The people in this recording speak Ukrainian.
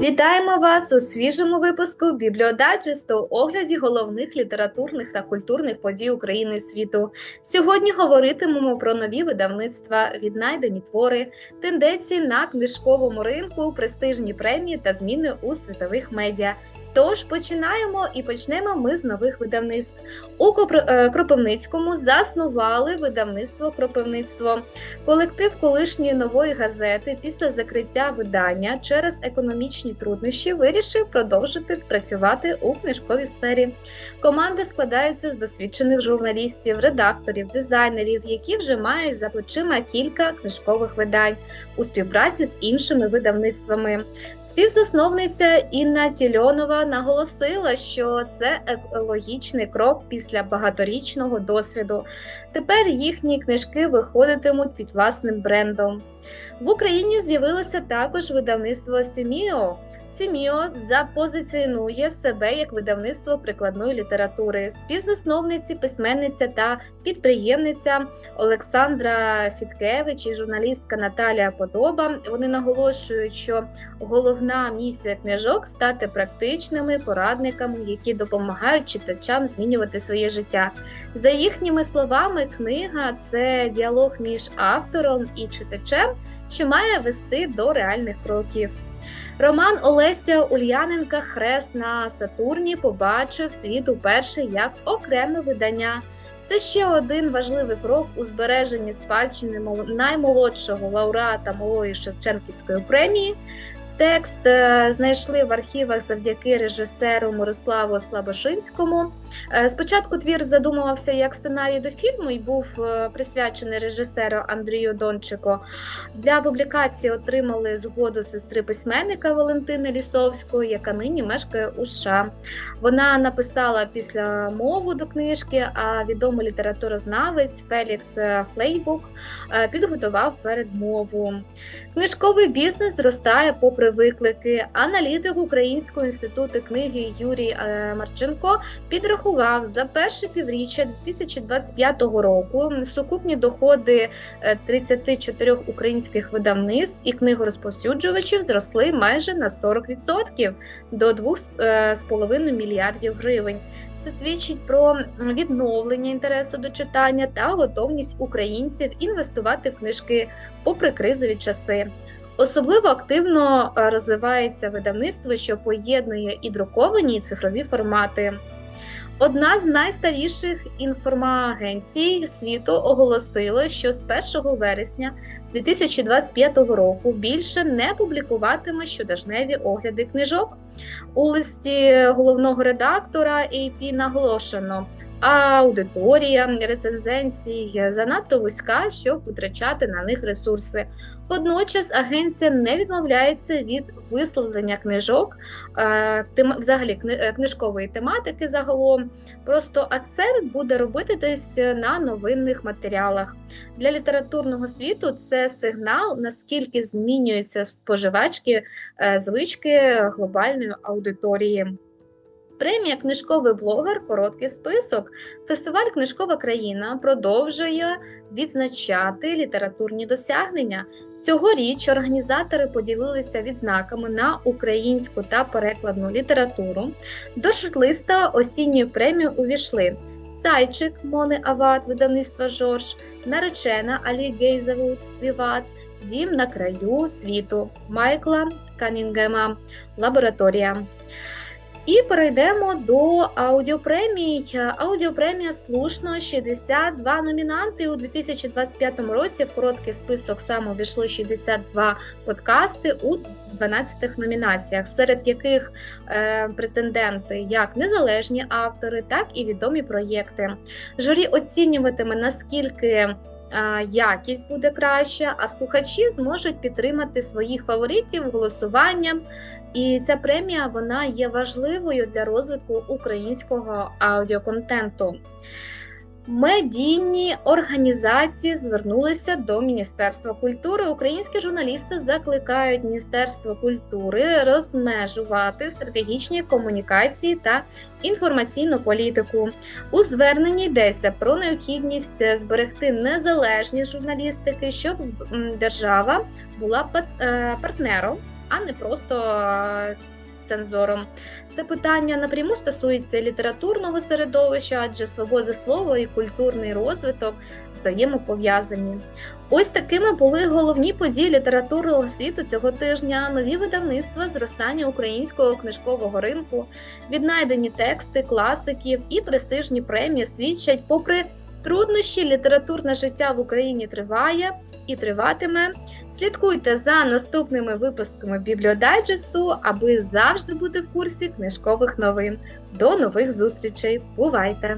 Вітаємо вас у свіжому випуску бібліодаджесту огляді головних літературних та культурних подій України і світу. Сьогодні говоритимемо про нові видавництва, віднайдені твори, тенденції на книжковому ринку, престижні премії та зміни у світових медіа. Тож починаємо і почнемо ми з нових видавництв. У е, Кропивницькому заснували видавництво Кропивництво. Колектив колишньої нової газети після закриття видання через економічні труднощі вирішив продовжити працювати у книжковій сфері. Команда складається з досвідчених журналістів, редакторів, дизайнерів, які вже мають за плечима кілька книжкових видань у співпраці з іншими видавництвами. Співзасновниця Інна Тільонова наголосила, що це екологічний крок після багаторічного досвіду. Тепер їхні книжки виходитимуть під власним брендом. В Україні з'явилося також видавництво Сіміо. Сіміо запозиціонує себе як видавництво прикладної літератури. Співзасновниці, письменниця та підприємниця Олександра Фіткевич і журналістка Наталія Подоба. Вони наголошують, що головна місія книжок стати практичними порадниками, які допомагають читачам змінювати своє життя. За їхніми словами, книга це діалог між автором і читачем, що має вести до реальних кроків. Роман Олеся Ульяненка Хрест на Сатурні побачив світ уперше як окреме видання. Це ще один важливий крок у збереженні спадщини мол- наймолодшого лауреата малої Шевченківської премії. Текст е, знайшли в архівах завдяки режисеру Мирославу Слабошинському. Е, Спочатку твір задумувався як сценарій до фільму і був е, присвячений режисеру Андрію Дончику. Для публікації отримали згоду сестри письменника Валентини Лісовської, яка нині мешкає у США. Вона написала після мову до книжки, а відомий літературознавець Фелікс Флейбук підготував передмову. Книжковий бізнес зростає попри виклики. Аналітик Українського інституту книги Юрій е, Марченко підрахував за перше півріччя 2025 року сукупні доходи е, 34 українських видавництв і книгорозповсюджувачів зросли майже на 40% до 2,5 мільярдів гривень. Це свідчить про відновлення інтересу до читання та готовність українців інвестувати в книжки попри кризові часи. Особливо активно е, розвивається видавництво, що поєднує і друковані, і цифрові формати. Одна з найстаріших інформагенцій світу оголосила, що з 1 вересня 2025 року більше не публікуватиме щотижневі огляди книжок. У листі головного редактора AP наголошено. Аудиторія рецензенцій занадто вузька, щоб витрачати на них ресурси. Водночас агенція не відмовляється від висловлення книжок, е, взагалі е, книжкової тематики загалом. Просто акцент буде робити десь на новинних матеріалах. Для літературного світу це сигнал, наскільки змінюються споживачки е, звички глобальної аудиторії. Премія Книжковий блогер Короткий список. Фестиваль Книжкова країна продовжує відзначати літературні досягнення. Цьогоріч організатори поділилися відзнаками на українську та перекладну літературу. До шортлиста осінньої премії увійшли Зайчик Мони Ават, видавництва Жорж, наречена Алі Гейзавуд Віват, Дім на краю світу Майкла Канінгема, Лабораторія. І перейдемо до аудіопремій. Аудіопремія слушно 62 номінанти у 2025 році. В короткий список саме увійшло 62 подкасти у 12 номінаціях, серед яких е, претенденти як незалежні автори, так і відомі проєкти. Журі оцінюватиме наскільки. Якість буде краща, а слухачі зможуть підтримати своїх фаворитів голосуванням. І ця премія вона є важливою для розвитку українського аудіоконтенту. Медійні організації звернулися до Міністерства культури. Українські журналісти закликають Міністерство культури розмежувати стратегічні комунікації та інформаційну політику. У зверненні йдеться про необхідність зберегти незалежність журналістики, щоб держава була е, партнером а не просто цензором. Це питання напряму стосується літературного середовища, адже свобода слова і культурний розвиток взаємопов'язані. Ось такими були головні події літературного світу цього тижня. Нові видавництва, зростання українського книжкового ринку, віднайдені тексти класиків і престижні премії свідчать, попри труднощі, літературне життя в Україні триває і триватиме. Слідкуйте за наступними випусками бібліодайджесту, аби завжди бути в курсі книжкових новин. До нових зустрічей! Бувайте!